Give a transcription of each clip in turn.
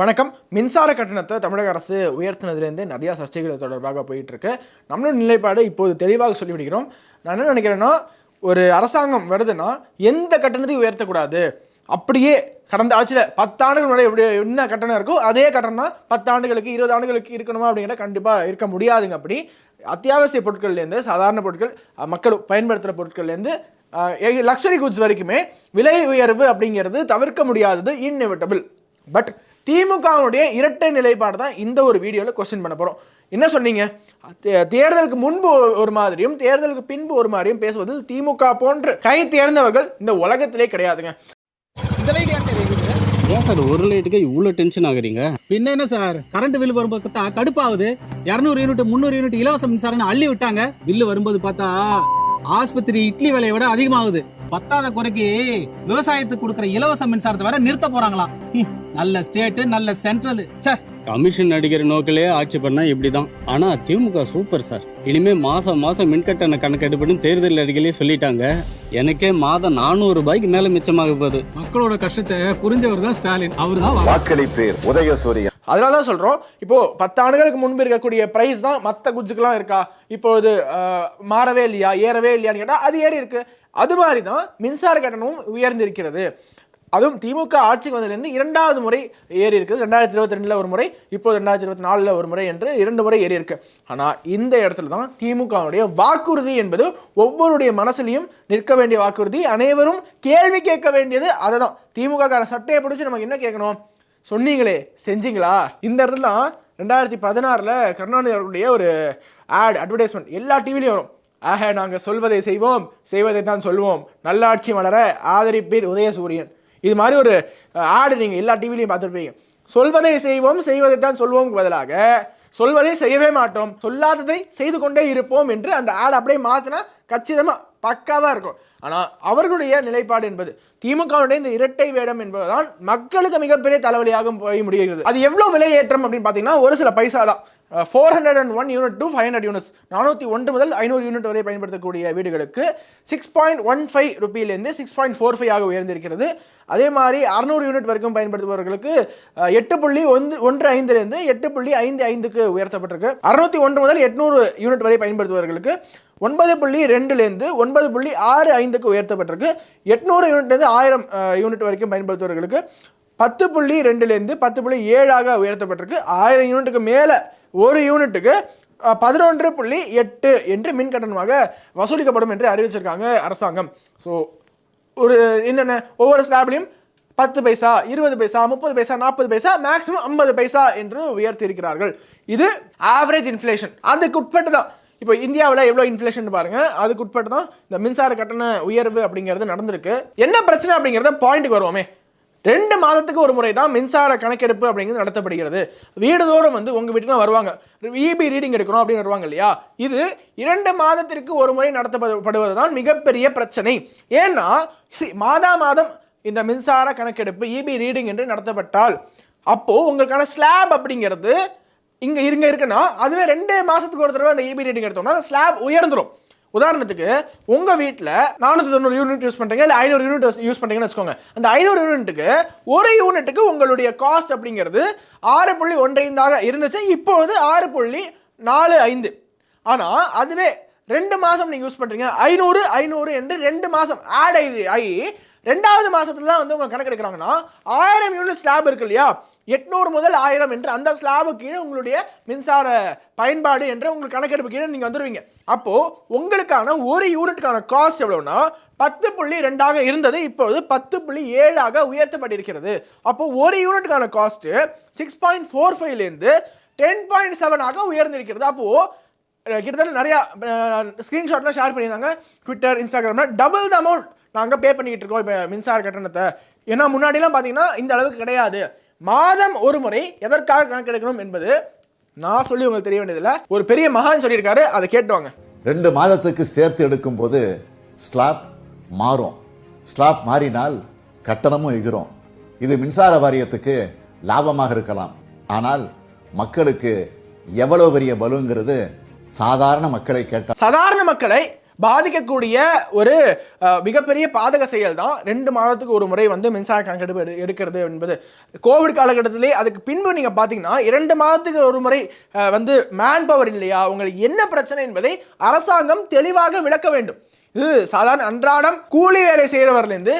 வணக்கம். மின்சார கட்டணத்தை தமிழக அரசு உயர்த்தினதுலேருந்து நிறையா சர்ச்சைகள் தொடர்பாக போயிட்டுருக்கு. நம்மளோட நிலைப்பாடு இப்போது தெளிவாக சொல்லிவிடுகிறோம். நான் என்ன நினைக்கிறேன்னா ஒரு அரசாங்கம் வருதுன்னா எந்த கட்டணத்தையும் உயர்த்தக்கூடாது. அப்படியே கடந்த ஆட்சியில் பத்தாண்டுகள் முன்னாடி எப்படி என்ன கட்டணம் இருக்கோ அதே கட்டணம் தான் பத்தாண்டுகளுக்கு இருபது ஆண்டுகளுக்கு இருக்கணுமா அப்படிங்கிற கண்டிப்பாக இருக்க முடியாதுங்க அப்படி. அத்தியாவசிய பொருட்கள்லேருந்து சாதாரண பொருட்கள் மக்கள் பயன்படுத்துகிற பொருட்கள்லேருந்து லக்ஸரி குட்ஸ் வரைக்குமே விலை உயர்வு அப்படிங்கிறது தவிர்க்க முடியாதது இன்எவிட்டபிள் பட் திமுகவுடைய இரட்டை நிலைப்பாடு தான் இந்த ஒரு வீடியோவில் கொஸ்டின் பண்ண போகிறோம் என்ன சொன்னீங்க? தே- தேர்தலுக்கு முன்பு ஒரு- மாதிரியும் தேர்தலுக்கு பின்பு ஒரு மாதிரியும் பேசுவதில் திமுக போன்று கை தேர்ந்தவர்கள் இந்த உலகத்திலே கிடையாதுங்க. இந்த லைட் ஏன் சார் ஒரு லைட்டுக்கு இவ்வளோ டென்ஷன் ஆகுறீங்க? பின்ன என்ன சார்? கரண்ட் பில் வரும்போது பார்த்தா கடுப்பாகுது. இரநூறு யூனிட் முந்நூறு யூனிட் இலவச மின்சாரம்னு அள்ளி விட்டாங்க. பில்லு வரும்போது பார்த்தா ஆஸ்பத்திரி இட்லி விலையை விட அதிகமாகுது. பத்தாத குறைக்கு விவசாயத்துக்கு கொடுக்குற இலவச மின்சாரத்தை வேற நிறுத்த போறாங்களாம் ஹம், நல்ல ஸ்டேட் நல்ல சென்ட்ரல் ச்சே. கமிஷன் அடிக்கிற நோக்கிலே ஆட்சி பண்ணா இப்படிதான். ஆனா திமுக சூப்பர் சார் இனிமே மாசம் மாசம் மின்கட்டண கணக்கெடுப்புன்னு தேர்தல் அறிக்கையிலே சொல்லிட்டாங்க. எனக்கே மாதம் நானூறு ரூபாய்க்கு மேல மிச்சமாக போகுது. மக்களோட கஷ்டத்தை புரிஞ்சவர் தான் ஸ்டாலின். அவர் தான் வாக்களிப்பேர் உதயசூரியன். அதனால தான் சொல்கிறோம் இப்போது பத்து ஆண்டுகளுக்கு முன்பு இருக்கக்கூடிய ப்ரைஸ் தான் மற்ற குட்ஸுக்கெல்லாம் இருக்கா? இப்பொழுது மாறவே இல்லையா? ஏறவே இல்லையான்னு கேட்டால் அது ஏறி இருக்குது அது மாதிரி தான் மின்சார கட்டணமும் உயர்ந்திருக்கிறது. அதுவும் திமுக ஆட்சிக்கு வந்ததுலேருந்து இரண்டாவது முறை ஏறி இருக்குது. ரெண்டாயிரத்தி இருபத்தி ரெண்டில் ஒரு முறை இப்போ ரெண்டாயிரத்தி இருபத்தி நாலில் ஒரு முறை என்று இரண்டு முறை ஏறி இருக்கு. ஆனால் இந்த இடத்துல தான் திமுகவுடைய வாக்குறுதி என்பது ஒவ்வொருடைய மனசுலையும் நிற்க வேண்டிய வாக்குறுதி. அனைவரும் கேள்வி கேட்க வேண்டியது அதை தான் திமுக கார சட்டையை பிடிச்சி நமக்கு என்ன கேட்கணும்? சொன்னீங்களே செஞ்சீங்களா? இந்த இடத்துல தான் ரெண்டாயிரத்தி பதினாறில் கருணாநிதி அவர்களுடைய ஒரு ஆட் அட்வர்டைஸ்மெண்ட் எல்லா டிவிலையும் வரும். ஆக நாங்கள் சொல்வதை செய்வோம் செய்வதை தான் சொல்வோம். நல்லாட்சி மலர ஆதரிப்பீர் உதயசூரியன். இது மாதிரி ஒரு ஆடு நீங்கள் எல்லா டிவிலையும் பார்த்துருப்பீங்க. சொல்வதை செய்வோம் செய்வதை தான் சொல்வோம் பதிலாக சொல்வதை செய்யவே மாட்டோம். சொல்லாததை செய்து கொண்டே இருப்போம் என்று அந்த ஆடை அப்படியே மாற்றினா கச்சிதமாக பக்காவாக இருக்கும். ஆனால் அவர்களுடைய நிலைப்பாடு என்பது திமுகவுடைய இந்த இரட்டை வேடம் என்பதுதான் மக்களுக்கு மிகப்பெரிய தலைவலியாக போய் முடிகிறது. அது எவ்வளோ விலையேற்றம் அப்படின்னு பார்த்தீங்கன்னா ஒரு சில பைசா தான் four hundred and one unit to five hundred units நானூற்றி ஒன்று முதல் ஐநூறு யூனிட் வரை பயன்படுத்தக்கூடிய வீடுகளுக்கு சிக்ஸ் பாயிண்ட் ஒன் ஃபைவ் ருபியிலேருந்து சிக்ஸ் பாயிண்ட் ஃபோர் ஃபைவ் ஆக உயர்ந்திருக்கிறது. அதே மாதிரி அறுநூறு யூனிட் வரைக்கும் பயன்படுத்துபவர்களுக்கு எட்டு புள்ளி ஒன்று ஒன்று ஐந்துலேருந்து எட்டு புள்ளி ஐந்து ஐந்துக்கு உயர்த்தப்பட்டிருக்கு. அறுநூத்தி ஒன்று முதல் எட்நூறு யூனிட் வரை பயன்படுத்துபவர்களுக்கு ஒன்பது புள்ளி ரெண்டுலேருந்து ஒன்பது புள்ளி ஆறு ஐந்துக்கு உயர்த்தப்பட்டிருக்கு. எட்நூறு யூனிட்லேருந்து ஆயிரம் யூனிட் வரைக்கும் பயன்படுத்துபவர்களுக்கு பத்து புள்ளி ரெண்டுலேருந்து பத்து புள்ளி ஏழாக உயர்த்தப்பட்டிருக்கு. ஆயிரம் யூனிட்டுக்கு மேலே ஒரு யூனிட்டுக்கு பதினொன்று புள்ளி எட்டு என்று மின் கட்டணமாக வசூலிக்கப்படும் என்று அறிவிச்சிருக்காங்க அரசாங்கம். ஸோ ஒரு என்னென்ன ஒவ்வொரு ஸ்லாப்லையும் பத்து பைசா இருபது பைசா முப்பது பைசா நாற்பது பைசா மேக்ஸிமம் ஐம்பது பைசா என்று உயர்த்தி இருக்கிறார்கள் இது ஆவரேஜ் இன்ஃப்ளேஷன் அதுக்கு உட்பட்டு தான் இப்போ இந்தியாவில் எவ்வளோ இன்ஃப்ளேஷன் பாருங்க. அதுக்கு உட்பட்டு தான் இந்த மின்சார கட்டண உயர்வு அப்படிங்கிறது நடந்திருக்கு. என்ன பிரச்சனை அப்படிங்கிறத பாயிண்ட்டுக்கு வருவோமே. ரெண்டு மாதத்துக்கு ஒரு முறை தான் மின்சார கணக்கெடுப்பு அப்படிங்கிறது நடத்தப்படுகிறது. வீடுதோறும் வந்து உங்கள் வீட்டுக்கு தான் வருவாங்க. இபி ரீடிங் எடுக்கணும் அப்படின்னு வருவாங்க இல்லையா? இது இரண்டு மாதத்திற்கு ஒரு முறை நடத்தப்படுவது தான் மிகப்பெரிய பிரச்சனை. ஏன்னா மாதா மாதம் இந்த மின்சார கணக்கெடுப்பு இபி ரீடிங் என்று நடத்தப்பட்டால் அப்போது உங்களுக்கான ஸ்லாப் அப்படிங்கிறது இங்கே இருங்க இருக்குன்னா அதுவே ரெண்டு மாதத்துக்கு ஒரு தடவை அந்த இபி ரீடிங் எடுத்தோம்னா அந்த ஸ்லாப் உயர்ந்துடும் உதாரணத்துக்கு உங்க வீட்டில் நானூற்றி தொண்ணூறு யூனிட் யூஸ் பண்றீங்க இல்லை ஐநூறு யூனிட் யூஸ் பண்ணுறீங்கன்னு வச்சுக்கோங்க. அந்த ஐநூறு யூனிட்டுக்கு ஒரு யூனிட்டுக்கு உங்களுடைய காஸ்ட் அப்படிங்கிறது ஆறு புள்ளி ஒன்றைந்தாக இருந்துச்சு. இப்போது ஆறு புள்ளி நாலு ஐந்து. ஆனால் அதுவே ரெண்டு மாதம் நீங்கள் யூஸ் பண்ணுறீங்க ஐநூறு ஐநூறு என்று ரெண்டு மாதம் ஆட் ஆகி ரெண்டாவது மாதத்துல தான் வந்து உங்களுக்கு கணக்கு எடுக்கிறாங்கன்னா ஆயிரம் யூனிட் ஸ்லாப் இருக்கு இல்லையா? எட்நூறு முதல் ஆயிரம் என்று அந்த ஸ்லாபு கீழே உங்களுடைய மின்சார பயன்பாடு என்று உங்களுக்கு கணக்கெடுப்பு கீழே நீங்கள் வந்துடுவீங்க அப்போது உங்களுக்கான ஒரு யூனிட்டுக்கான காஸ்ட் எவ்வளோன்னா பத்து புள்ளி ரெண்டாக இருந்தது இப்பொழுது பத்து புள்ளி ஏழாக உயர்த்தப்பட்டிருக்கிறது. அப்போது ஒரு யூனிட்டுக்கான காஸ்ட்டு சிக்ஸ் பாயிண்ட் ஃபோர் ஃபைவ்லேருந்து டென் பாயிண்ட் செவனாக உயர்ந்திருக்கிறது. அப்போது கிட்டத்தட்ட நிறையா ஸ்க்ரீன்ஷாட்லாம் ஷேர் பண்ணியிருந்தாங்க. ட்விட்டர் இன்ஸ்டாகிராமில் டபுள் த அமௌண்ட் நாங்கள் பே பண்ணிக்கிட்டு இருக்கோம் இப்போ மின்சார கட்டணத்தை. ஏன்னா முன்னாடிலாம் பார்த்தீங்கன்னா இந்த அளவுக்கு கிடையாது. மாதம் ஒரு முறை எதற்காக கணக்கெடுக்கணும் என்பது நான் சொல்லி உங்களுக்கு தெரிய வேண்டியதில்லை. ஒரு பெரிய மகான் சொல்லியிருக்காரு அதை கேட்டுவாங்க ரெண்டு மாதத்துக்கு சேர்த்து எடுக்கும்போது ஸ்லாப் மாறும். ஸ்லாப் மாறினால் கட்டணமும் எகிரும் இது மின்சார வாரியத்துக்கு லாபமாக இருக்கலாம். ஆனால் மக்களுக்கு எவ்வளவு பெரிய பலுங்கிறது சாதாரண மக்களை கேட்டால் சாதாரண மக்களை பாதிக்கக்கூடிய ஒரு மிகப்பெரிய பாதக செயல் தான் ரெண்டு மாதத்துக்கு ஒரு முறை வந்து மின்சார கணக்கெடுப்பு எடு- எடுக்கிறது என்பது. கோவிட் காலகட்டத்திலே அதுக்கு பின்பு நீங்கள் பார்த்தீங்கன்னா இரண்டு மாதத்துக்கு ஒரு முறை வந்து மேன் பவர் இல்லையா உங்களுக்கு என்ன பிரச்சனை என்பதை அரசாங்கம் தெளிவாக விளக்க வேண்டும். இது சாதாரண அன்றாடம் கூலி வேலை செய்கிறவர்லேருந்து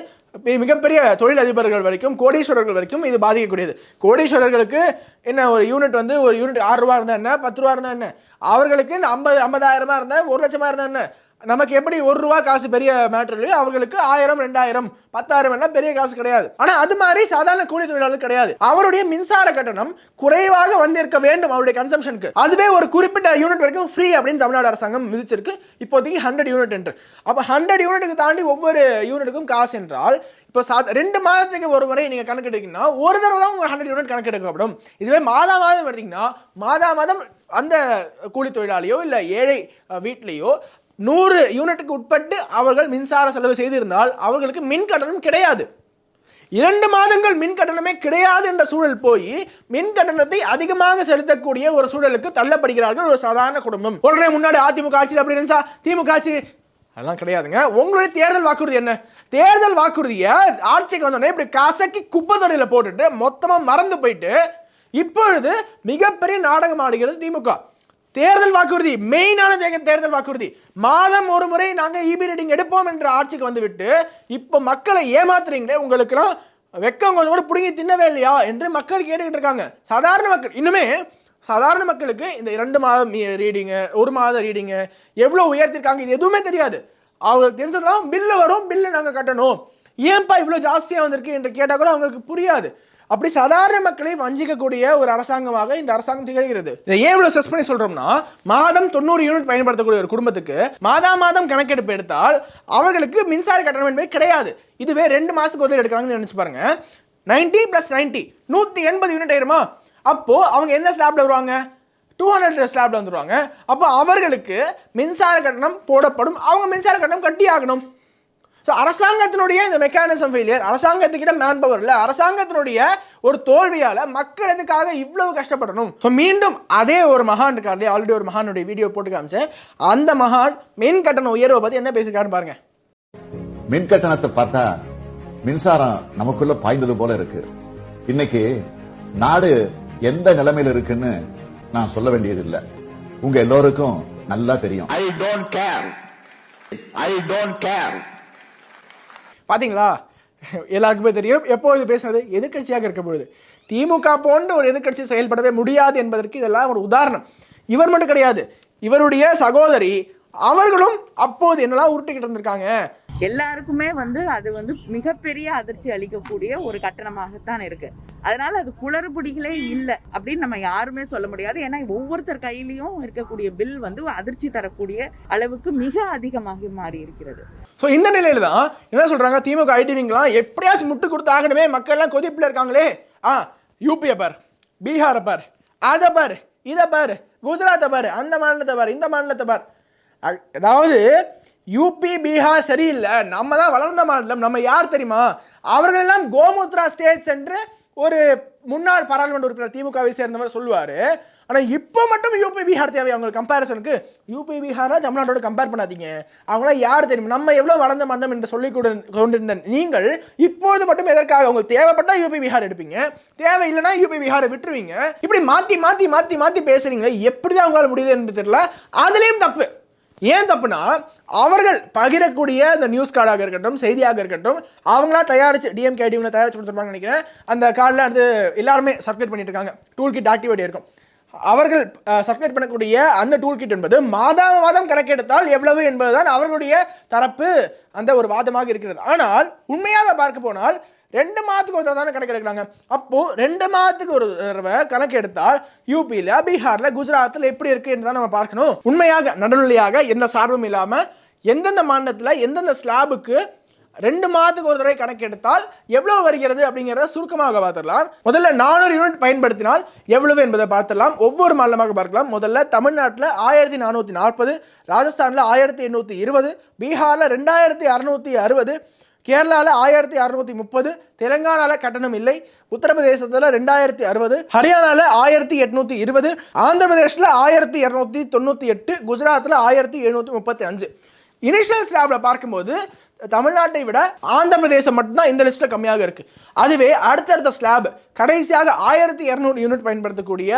மிகப்பெரிய தொழிலதிபர்கள் வரைக்கும் கோடீஸ்வரர்கள் வரைக்கும் இது பாதிக்கக்கூடியது. கோடீஸ்வரர்களுக்கு என்ன ஒரு யூனிட் வந்து ஒரு யூனிட் ஆறு ரூபா இருந்தா என்ன பத்து ரூபா இருந்தா என்ன? அவர்களுக்கு இந்த ஐம்பது ஐம்பதாயிரமா இருந்தா ஒரு லட்சமா இருந்தா என்ன? நமக்கு எப்படி ஒரு ரூபா காசு பெரிய மேட்டர் இல்லையோ அவர்களுக்கு ஆயிரம் ரெண்டாயிரம் பத்தாயிரம் எல்லாம் பெரிய காசு கிடையாது. ஆனா அது மாதிரி சாதாரண கூலி தொழிலாளர் கிடையாது. அவருடைய மின்சார கட்டணம் குறைவாக வந்திருக்க வேண்டும் அவருடைய கன்சம்ஷனுக்கு அதுவே ஒரு குறிப்பிட்ட யூனிட் வரைக்கும் ஃப்ரீ அப்படின்னு தமிழ்நாடு அரசாங்கம் விதிச்சிருக்கு. இப்போதைக்கு ஹண்ட்ரட் யூனிட் என்று. அப்போ ஹண்ட்ரட் யூனிட்டுக்கு தாண்டி ஒவ்வொரு யூனிட்டுக்கும் காசு என்றால் இப்போ சா ரெண்டு மாதத்துக்கு ஒரு முறை நீங்கள் கணக்கெடுக்கீங்கன்னா ஒரு தடவை தான் உங்கள் ஹண்ட்ரட் யூனிட் கணக்கெடுக்கப்படும். இதுவே மாதா மாதம் எடுத்தீங்கன்னா மாதா மாதம் அந்த கூலி தொழிலாளியோ இல்லை ஏழை வீட்லேயோ நூறு யூனிட்டுக்கு உட்பட்டு அவர்கள் மின்சார செலவு செய்திருந்தால் அவர்களுக்கு மின் கட்டணம் கிடையாது. இரண்டு மாதங்கள் மின் கட்டணமே கிடையாது என்ற சூழல் போய் மின் கட்டணத்தை அதிகமாக செலுத்தக்கூடிய ஒரு சூழலுக்கு தள்ளப்படுகிறார்கள் ஒரு சாதாரண குடும்பம். உடனே முன்னாடி அதிமுக ஆட்சியில் அப்படி இருந்துச்சா? திமுக ஆட்சி அதெல்லாம் கிடையாதுங்க. உங்களுடைய தேர்தல் வாக்குறுதி என்ன? தேர்தல் வாக்குறுதியை ஆட்சிக்கு வந்தோடனே இப்படி கசக்கி குப்பை தொடையில போட்டுட்டு மொத்தமா மறந்து போயிட்டு இப்பொழுது மிகப்பெரிய நாடகம் ஆடுகிறது திமுக. தேர்தல் வாக்குறுதி மெயினான தேர்தல் வாக்குறுதி. மாதம் ஒரு முறை நாங்கள் இபி ரீடிங் எடுப்போம் என்ற ஆட்சிக்கு வந்துவிட்டு இப்போ மக்களை ஏமாத்துறீங்களே உங்களுக்குலாம் வெக்கம் கொஞ்சம் கூட பிடுங்கி தின்னவே இல்லையா என்று மக்கள் கேட்டுக்கிட்டு இருக்காங்க. சாதாரண மக்கள் இன்னுமே சாதாரண மக்களுக்கு இந்த இரண்டு மாதம் ரீடிங்கு ஒரு மாதம் ரீடிங்கு எவ்வளோ உயர்த்திருக்காங்க இது எதுவுமே தெரியாது. அவங்களுக்கு தெரிஞ்சதெல்லாம் பில்லு வரும் பில்லு நாங்கள் கட்டணும். ஏன்பா இவ்வளோ ஜாஸ்தியாக வந்திருக்கு என்று கேட்டால் கூட அவங்களுக்கு புரியாது. அப்படி சாதாரண மக்களை வஞ்சிக்கக்கூடிய ஒரு அரசாங்கமாக இந்த அரசாங்கம் திகழ்கிறது. இதை ஏன் இவ்வளவு ஸ்ட்ரெஸ் பண்ணி சொல்றோம்னா மாதம் தொண்ணூறு யூனிட் பயன்படுத்தக்கூடிய ஒரு குடும்பத்துக்கு மாதா மாதம் கணக்கெடுப்பு எடுத்தால் அவர்களுக்கு மின்சார கட்டணம் என்பது கிடையாது. இதுவே ரெண்டு மாசத்துக்கு ஒரு எடுக்கிறாங்கன்னு நினைச்சு பாருங்க. 90 பிளஸ் நைன்டி நூத்தி எண்பது யூனிட் ஆயிருமா? அப்போ அவங்க என்ன ஸ்லாப்ல வருவாங்க? டூ ஹண்ட்ரட் ஸ்லாப்ல வந்துருவாங்க. அப்போ அவர்களுக்கு மின்சார கட்டணம் போடப்படும். அவங்க மின்சார கட்டணம் கட்டி ஆகணும் ஸோ அரசாங்கத்தினுடைய இந்த மெக்கானிசம் ஃபெயிலியர் அரசாங்கத்துக்கிட்ட மேன் பவர் இல்லை அரசாங்கத்தினுடைய ஒரு தோல்வியால மக்கள் எதுக்காக இவ்வளவு கஷ்டப்படணும்? ஸோ மீண்டும் அதே ஒரு மகான் இருக்காரு ஆல்ரெடி ஒரு மகானுடைய வீடியோ போட்டு காமிச்சேன். அந்த மகான் மின் கட்டண உயர்வை பத்தி என்ன பேசியிருக்காருன்னு பாருங்க. மின் கட்டணத்தை பார்த்தா மின்சாரம் நமக்குள்ள பாய்ந்தது போல இருக்கு. இன்னைக்கு நாடு எந்த நிலைமையில இருக்குன்னு நான் சொல்ல வேண்டியதில்லை. உங்க எல்லோருக்கும் நல்லா தெரியும். I don't care. I don't care. பார்த்தீங்களா எல்லாருக்குமே தெரியும். எப்பொழுது இது பேசுனது எதிர்க்கட்சியாக இருக்க பொழுது திமுக போன்ற ஒரு எதிர்க்கட்சி செயல்படவே முடியாது என்பதற்கு இதெல்லாம் ஒரு உதாரணம். இவர் மட்டும் கிடையாது. இவருடைய சகோதரி அவர்களும் அப்போது என்னெல்லாம் உருட்டிக்கிட்டு இருந்திருக்காங்க? எல்லாருக்குமே வந்து அது வந்து மிகப்பெரிய அதிர்ச்சி அளிக்கக்கூடிய ஒரு கட்டணமாகத்தான் இருக்கு. அதனால அது குளறுபடிகளே இல்லை அப்படின்னு நம்ம யாருமே சொல்ல முடியாது. ஏன்னா ஒவ்வொருத்தர் கையிலையும் இருக்கக்கூடிய பில் வந்து அதிர்ச்சி தரக்கூடிய அளவுக்கு மிக அதிகமாக மாறி இருக்கிறது ஸோ இந்த நிலையில் தான் என்ன சொல்கிறாங்க திமுக ஐடிவிங்கெலாம் எப்படியாச்சும் முட்டு கொடுத்து ஆகணுமே. மக்கள்லாம் கொதிப்பில் இருக்காங்களே. ஆ யூபியை பார் பீகாரை பார் அதை பார் இதை பார் குஜராத்தை பார் அந்த மாநிலத்தை பார் இந்த மாநிலத்தை பார். அதாவது யூபி பீகார் சரியில்லை. நம்ம தான் வளர்ந்த மாநிலம். நம்ம யார் தெரியுமா? அவர்கள் எல்லாம் கோமுத்ரா ஸ்டேட்ஸ் என்று ஒரு முன்னாள் பாராளுமன்ற உறுப்பினர் திமுகவை சேர்ந்தவர் சொல்லுவார். ஆனால் இப்போ மட்டும் யூபி பீகார் தேவை. அவங்களுக்கு கம்பேரிசனுக்கு யூபி பீகாரா தமிழ்நாட்டோட கம்பேர் பண்ணாதீங்க. அவங்களாம் யார் தெரியும்? நம்ம எவ்வளோ வளர்ந்த மண்டம் என்று சொல்லி கொண்டிருந்த நீங்கள் இப்போது மட்டும் எதற்காக உங்களுக்கு தேவைப்பட்டா யூபி பீகார் எடுப்பீங்க? தேவை இல்லைன்னா யூபி பீகாரை விட்டுருவீங்க. இப்படி மாற்றி மாற்றி மாற்றி மாற்றி பேசுகிறீங்களே பேசுறீங்களே எப்படிதான் அவங்களால் முடியுது என்று தெரியல. அதுலேயும் தப்பு. ஏன் தப்புனா அவர்கள் பகிரக்கூடிய அந்த நியூஸ் கார்டாக இருக்கட்டும் செய்தியாக இருக்கட்டும் அவங்களா தயாரிச்சு டிஎம்கே டிஎம்ல தயாரிச்சு கொடுத்துருப்பாங்கன்னு நினைக்கிறேன். அந்த கார்டில் அடுத்து எல்லாருமே சர்க்குலேட் பண்ணிட்டு இருக்காங்க. டூல் கிட் ஆக்டிவேட் இருக்கும் அவர்கள் சப்மிட் பண்ணக்கூடிய அந்த டூல் கிட் என்பது மாதம் மாதம் கணக்கெடுத்தால் எவ்வளவு என்பதுதான் அவர்களுடைய தரப்பு அந்த ஒரு வாதமாக இருக்கிறது. ஆனால் உண்மையாக பார்க்க போனால் ரெண்டு மாதத்துக்கு ஒரு தானே கணக்கு எடுக்கிறாங்க அப்போ ரெண்டு மாதத்துக்கு ஒரு தடவை கணக்கு எடுத்தால் யூபியில் பீகார்ல குஜராத்தில் எப்படி இருக்கு என்று தான் நம்ம பார்க்கணும். உண்மையாக நடுநிலையாக எந்த சார்பும் இல்லாம எந்தெந்த மாநிலத்தில் எந்தெந்த ஸ்லாபுக்கு ரெண்டு மாதத்துக்கு ஒரு தடவை கணக்கு எடுத்தால் எவ்வளவு வருகிறது அப்படிங்கிறத சுருக்கமாக பார்த்துடலாம். முதல்ல நானூறு யூனிட் பயன்படுத்தினால் எவ்வளவு என்பதை பார்த்துடலாம். ஒவ்வொரு மாநிலமாக பார்க்கலாம். முதல்ல தமிழ்நாட்டில் ஆயிரத்தி நானூற்றி நாற்பது ராஜஸ்தானில் ஆயிரத்தி எண்ணூற்றி இருபது பீகாரில் ரெண்டாயிரத்தி அறுநூற்றி அறுபது கேரளாவில் ஆயிரத்தி அறுநூத்தி முப்பது தெலங்கானாவில் கட்டணம் இல்லை உத்தரப்பிரதேசத்தில் ரெண்டாயிரத்தி அறுபது ஹரியானாவில் ஆயிரத்தி எட்நூற்றி இருபது ஆந்திர பிரதேசில் ஆயிரத்தி இரநூத்தி தொண்ணூற்றி எட்டு குஜராத்தில் ஆயிரத்தி எழுநூற்றி முப்பத்தி அஞ்சு. இனிஷியல் ஸ்லாப்ல பார்க்கும்போது தமிழ்நாட்டை விட ஆந்திர பிரதேசம் மட்டும்தான் இந்த லிஸ்ட்டில் கம்மியாக இருக்கு. அதுவே அடுத்தடுத்த ஸ்லாப் கடைசியாக ஆயிரத்தி இரநூறு யூனிட் பயன்படுத்தக்கூடிய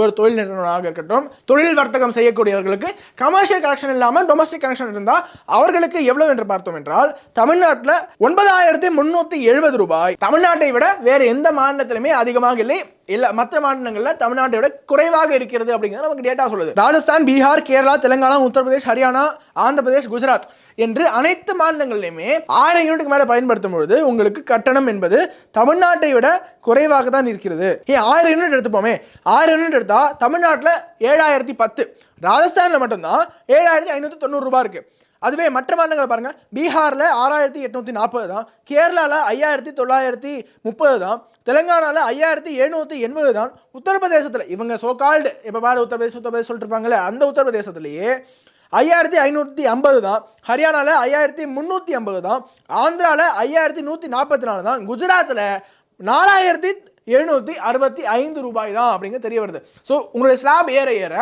ஒரு தொழில் நிறுவனமாக இருக்கட்டும் தொழில் வர்த்தகம் செய்யக்கூடியவர்களுக்கு கமர்ஷியல் கனெக்ஷன் இல்லாமல் டொமஸ்டிக் கனெக்ஷன் இருந்தால் அவர்களுக்கு எவ்வளவு என்று பார்த்தோம் என்றால் தமிழ்நாட்டில் ஒன்பதாயிரத்தி முன்னூற்றி எழுபது ரூபாய். தமிழ்நாட்டை விட வேறு எந்த மாநிலத்திலுமே அதிகமாக இல்லை. இல்ல மற்ற மாநிலங்களில் தமிழ்நாட்டை விட குறைவாக இருக்கிறது அப்படிங்கிறது நமக்கு டேட்டா சொல்லுது. ராஜஸ்தான் பீகார் கேரளா தெலுங்கானா உத்தரப்பிரதேஷ் ஹரியானா ஆந்திர பிரதேஷ் குஜராத் என்று அனைத்து மாநிலங்களிலுமே ஆயிரம் யூனிட்டுக்கு மேல பயன்படுத்தும் பொழுது உங்களுக்கு கட்டணம் என்பது தமிழ்நாட்டை விட குறைவாக தான் இருக்கிறது. ஏன் ஆயிரம் யூனிட் எடுத்துப்போமே. ஆயிரம் யூனிட் எடுத்தா தமிழ்நாட்டில் ஏழாயிரத்தி பத்து. ராஜஸ்தானில் மட்டும்தான் ஏழாயிரத்தி ஐநூற்றி தொண்ணூறு ரூபாய் இருக்கு. அதுவே மற்ற மாநிலங்களை பாருங்கள் பீகாரில் ஆறாயிரத்தி எட்நூற்றி நாற்பது தான். கேரளாவில் ஐயாயிரத்தி தொள்ளாயிரத்தி முப்பது தான். தெலுங்கானாவில் ஐயாயிரத்தி எழுநூற்றி எண்பது தான். உத்தரப்பிரதேசத்தில் இவங்க சோகால்டு இப்போ பாரு உத்தரப்பிரதேசம் உத்தரப்பிரதேசம் சொல்லிட்டு இருப்பாங்களே அந்த உத்தரப்பிரதேசத்திலேயே ஐயாயிரத்தி ஐநூற்றி ஐம்பது தான். ஹரியானால ஐயாயிரத்தி முந்நூற்றி ஐம்பது தான். ஆந்திராவில் ஐயாயிரத்தி நூற்றி நாற்பத்தி நாலு தான். குஜராத்தில் நாலாயிரத்தி எழுநூற்றி அறுபத்தி ஐந்து ரூபாய் தான் அப்படிங்கிறது தெரிய வருது. ஸோ உங்களுடைய ஸ்லாப் ஏற ஏற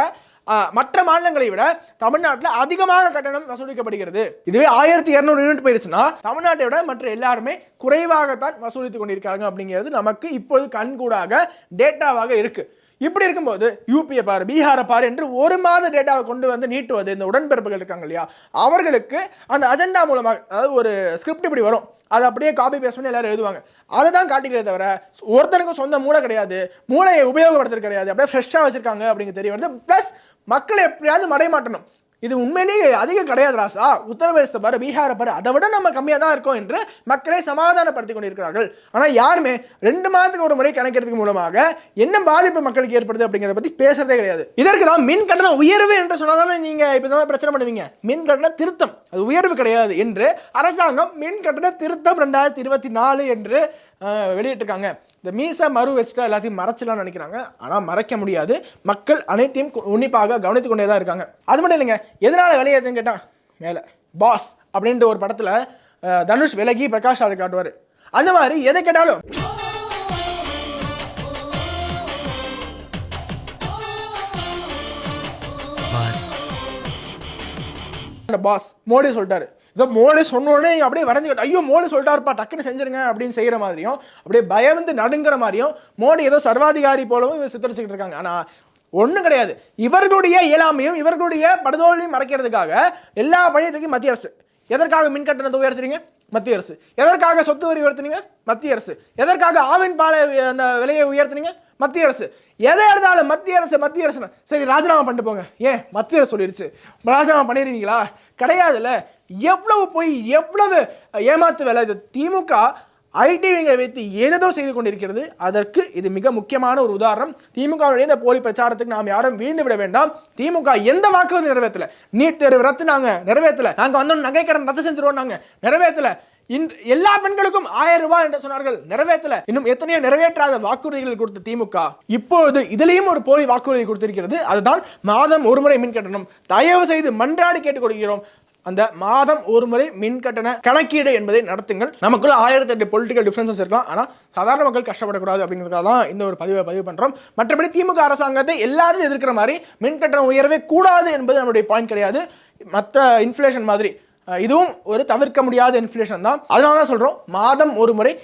மற்ற மாநிலங்களை விட தமிழ்நாட்டில் அதிகமாக கட்டணம் வசூலிக்கப்படுகிறது. இதுவே ஆயிரத்தி இரநூறு யூனிட் போயிருச்சுன்னா தமிழ்நாட்டை விட மற்ற எல்லாருமே குறைவாகத்தான் வசூலித்துக் கொண்டிருக்காங்க அப்படிங்கிறது நமக்கு இப்போது கண்கூடாக டேட்டாவாக இருக்கு. இப்படி இருக்கும்போது யூபியை பார் பீகாரை பார் என்று ஒரு மாத டேட்டாவை கொண்டு வந்து நீட்டுவது இந்த உடன்பிறப்புகள் இருக்காங்க இல்லையா? அவர்களுக்கு அந்த அஜெண்டா மூலமாக அதாவது ஒரு ஸ்கிரிப்ட் இப்படி வரும். அதை அப்படியே காப்பி பேஸ்ட் பண்ணி எல்லாரும் எழுதுவாங்க. அதை தான் காட்டிக்கிறதே தவிர ஒருத்தனுக்கும் சொந்த மூளை கிடையாது. மூளையை உபயோகப்படுத்துறது கிடையாது. அப்படியே ஃப்ரெஷ்ஷாக வச்சிருக்காங்க அப்படிங்க தெரிய வருது ப்ளஸ் மக்களை எப்படியாவது மடைமாட்டணும். இது உண்மையிலேயே அதிகம் கிடையாது ராசா. உத்தரப்பிரதேசத்தை பாரு பீகாரை பாரு அதை விட நம்ம கம்மியாக தான் இருக்கோம் என்று மக்களை சமாதானப்படுத்திக் கொண்டிருக்கிறார்கள். ஆனால் யாருமே ரெண்டு மாதத்துக்கு ஒரு முறை கணக்கிறதுக்கு மூலமாக என்ன பாதிப்பு மக்களுக்கு ஏற்படுது அப்படிங்கிறத பற்றி பேசுறதே கிடையாது. இதற்கு தான் மின் கட்டண உயர்வு என்று சொன்னாதானே நீங்கள் இப்போ தான் பிரச்சனை பண்ணுவீங்க. மின் கட்டண திருத்தம். அது உயர்வு கிடையாது என்று அரசாங்கம் மின் கட்டண திருத்தம் ரெண்டாயிரத்தி இருபத்தி நாலு என்று வெளியிட்டிருக்காங்க. இந்த மீச மறு வச்சுட்டு எல்லாத்தையும் மறைச்சலாம்னு நினைக்கிறாங்க. ஆனால் மறைக்க முடியாது. மக்கள் அனைத்தையும் உன்னிப்பாக கவனித்து கொண்டே தான் இருக்காங்க. அது மட்டும் இல்லைங்க. எதனால விலையேதுன்னு கேட்டால் மேலே. பாஸ் அப்படின்ற ஒரு படத்தில் தனுஷ் விலகி பிரகாஷ் அதை காட்டுவார். அந்த மாதிரி எதை கேட்டாலும். பாஸ் மோடி சொல்லிட்டாரு. இதை மோடி சொன்னோடனே அப்படியே வரைஞ்சுக்கிட்டு ஐயோ மோடி சொல்லிட்டாருப்பா டக்குன்னு செஞ்சிருங்க அப்படின்னு செய்கிற மாதிரியும் அப்படியே பயந்து நடுங்கிற மாதிரியும் மோடி ஏதோ சர்வாதிகாரி போலவும் இவங்க சித்தரிச்சுக்கிட்டு இருக்காங்க. ஆனால் ஒன்றும் கிடையாது. இவர்களுடைய இயலாமையும் இவர்களுடைய படுதோலையும் மறைக்கிறதுக்காக எல்லா பணியத்துக்கும் மத்திய அரசு. எதற்காக மின் கட்டணத்தை உயர்த்துறீங்க? மத்திய அரசு. எதற்காக சொத்து வரி உயர்த்துனீங்க மத்திய அரசு. எதற்காக ஆவின் பாலை அந்த விலையை உயர்த்துனீங்க மத்திய அரசு. எதை எடுத்தாலும் மத்திய அரசு மத்திய அரசு சரி ராஜினாமா பண்ணிட்டு போங்க. ஏன்? மத்திய அரசு சொல்லிருச்சு. ராஜினாமா பண்ணிடுவீங்களா கிடையாதுல்ல. எவ்வளவு போய் எவ்வளவு ஏமாத்து வேலை இது திமுக ஐடிவிங்க வைத்து ஏதேதோ செய்து கொண்டிருக்கிறது. அதற்கு இது மிக முக்கியமான ஒரு உதாரணம். திமுகவுடைய இந்த போலி பிரச்சாரத்துக்கு நாம் யாரும் வீழ்ந்து விட வேண்டாம். திமுக எந்த வாக்குறுதி நிறைவேற்றல? நீட் தேர்வு ரத்து நாங்கள் நிறைவேற்றல. நாங்கள் வந்தோம் நகை கடன் ரத்து செஞ்சிருவோம் நாங்கள் நிறைவேற்றல. இன்று எல்லா பெண்களுக்கும் ஆயிரம் ரூபாய் என்று சொன்னார்கள். நிறைவேற்றல. இன்னும் எத்தனையோ நிறைவேற்றாத வாக்குறுதிகள் கொடுத்த திமுக. இப்பொழுது இதுலேயும் ஒரு போலி வாக்குறுதி கொடுத்திருக்கிறது. அதுதான் மாதம் ஒருமுறை மின் கட்டணம் தயவு செய்து மன்றாடி கேட்டுக்கொள்கிறோம். அந்த மாதம் ஒரு முறை மின் கட்டண கணக்கீடு என்பதை நடத்துங்கள். நமக்குள்ள ஆயிரத்தி எட்டு பொலிட்டிக்கல் டிஃபரன்சஸ் இருக்கலாம். ஆனால் சாதாரண மக்கள் கஷ்டப்படக்கூடாது அப்படிங்கிறதுக்காக தான் இந்த ஒரு பதிவை பதிவு பண்ணுறோம் மற்றபடி திமுக அரசாங்கத்தை எல்லாரும் எதிர்க்கிற மாதிரி மின் கட்டணம் உயரவே கூடாது என்பது நம்மளுடைய பாயிண்ட் கிடையாது. மற்ற இன்ஃப்ளேஷன் மாதிரி. இதுவும் ஒரு தவிர்க்க முடியாத இன்ஃப்ளேஷன் தான். அதனால தான் சொல்கிறோம் மாதம் ஒரு முறை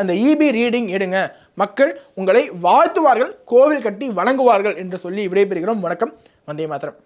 அந்த இபி ரீடிங் எடுங்க. மக்கள் உங்களை வாழ்த்துவார்கள் கோவில் கட்டி வணங்குவார்கள் என்று சொல்லி விடைபெறுகிறோம். வணக்கம் வந்தே மாத்திரம்